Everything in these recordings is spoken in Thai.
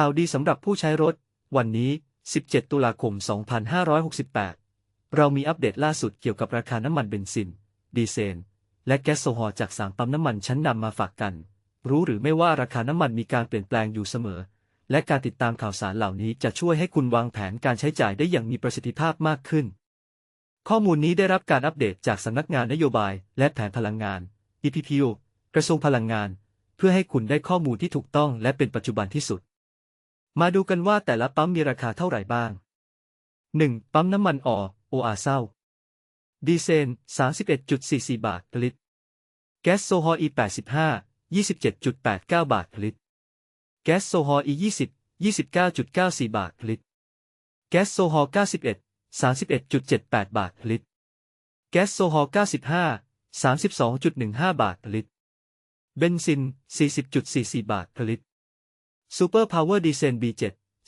ข่าวดีสำหรับผู้ใช้รถ วันนี้ 17 ตุลาคม 2568 เรามีอัปเดตล่าสุดเกี่ยวกับราคาน้ำมันเบนซิน ดีเซล และแก๊สโซฮอลจากสามปั๊มน้ำมันชั้นนำมาฝากกัน รู้หรือไม่ว่าราคาน้ำมันมีการเปลี่ยนแปลงอยู่เสมอ และการติดตามข่าวสารเหล่านี้จะช่วยให้คุณวางแผนการใช้จ่ายได้อย่างมีประสิทธิภาพมากขึ้น ข้อมูลนี้ได้รับการอัปเดตจากสำนักงานนโยบาย และแผนพลังงาน EPPO กระทรวงพลังงาน เพื่อให้คุณได้ข้อมูลที่ถูกต้องและเป็นปัจจุบันที่สุด มาดูกันว่าแต่ละปั๊มมีราคาเท่าไหร่บ้าง 1. ปั๊มน้ำมันออโออาเซาดีเซล31.44 บาทลิตร แก๊สโซฮอล์ E85 27.89 บาทลิตร แก๊สโซฮอล์ E20 29.94 บาทลิตร แก๊สโซฮอล์91 31.78 บาทลิตร แก๊สโซฮอล์95 32.15 บาทลิตร เบนซิน 40.44 บาทลิตร ซูเปอร์พาวเวอร์ดีเซล B7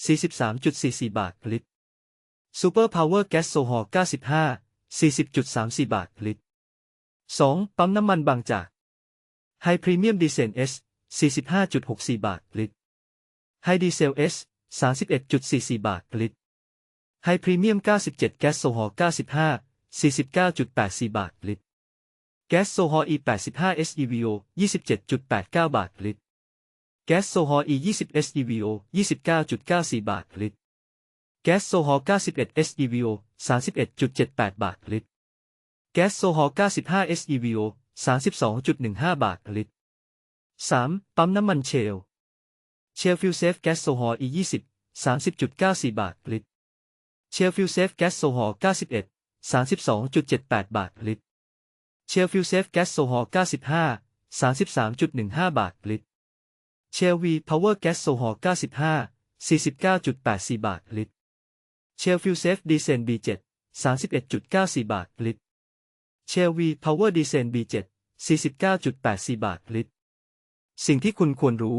43.44 บาทลิตรซูเปอร์พาวเวอร์แก๊สโซฮอล์95 40.34 บาทลิตร 2. ปั๊มน้ำมันบางจากไฮพรีเมียมดีเซล S 45.64 บาทลิตรไฮดีเซล S 31.44 บาทลิตรไฮพรีเมียม97แก๊สโซฮอล์95 49.84 บาทลิตร แก๊สโซฮอล์ E85 SEVO 27.89 บาทลิตร แก๊สโซฮอล์ E20 SEVO 29.94 บาทลิตร แก๊สโซฮอล์ 91 SEVO 31.78 บาทลิตร แก๊สโซฮอล์ 95 SEVO 32.15 บาทลิตร 3. ปั๊มน้ำมันเชล เชลฟิลเซฟแก๊สโซฮอล์ E20 30.94 บาทลิตร เชลฟิลเซฟแก๊สโซฮอล์ 91 32.78 บาทลิตร เชลฟิลเซฟแก๊สโซฮอล์ 95 33.15 บาทลิตร เชลวีพาวเวอร์แก๊สโซฮอล์95 49.84 บาทลิตร เชลฟิลเซฟดีเซล B7 31.94 บาทลิตร เชลวีพาวเวอร์ดีเซล B7 49.84 บาทลิตร สิ่งที่คุณควรรู้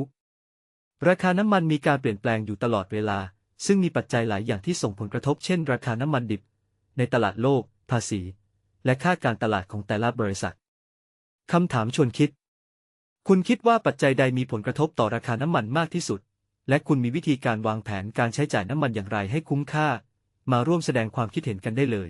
ราคาน้ำมันมีการเปลี่ยนแปลงอยู่ตลอดเวลา ซึ่งมีปัจจัยหลายอย่างที่ส่งผลกระทบเช่น ราคาน้ำมันดิบ ในตลาดโลก ภาษี และค่าการตลาดของแต่ละบริษัท คำถามชวนคิด คุณคิดว่าปัจจัยใดมีผลกระทบต่อราคาน้ำมันมากที่สุด และคุณมีวิธีการวางแผนการใช้จ่ายน้ำมันอย่างไรให้คุ้มค่า มาร่วมแสดงความคิดเห็นกันได้เลย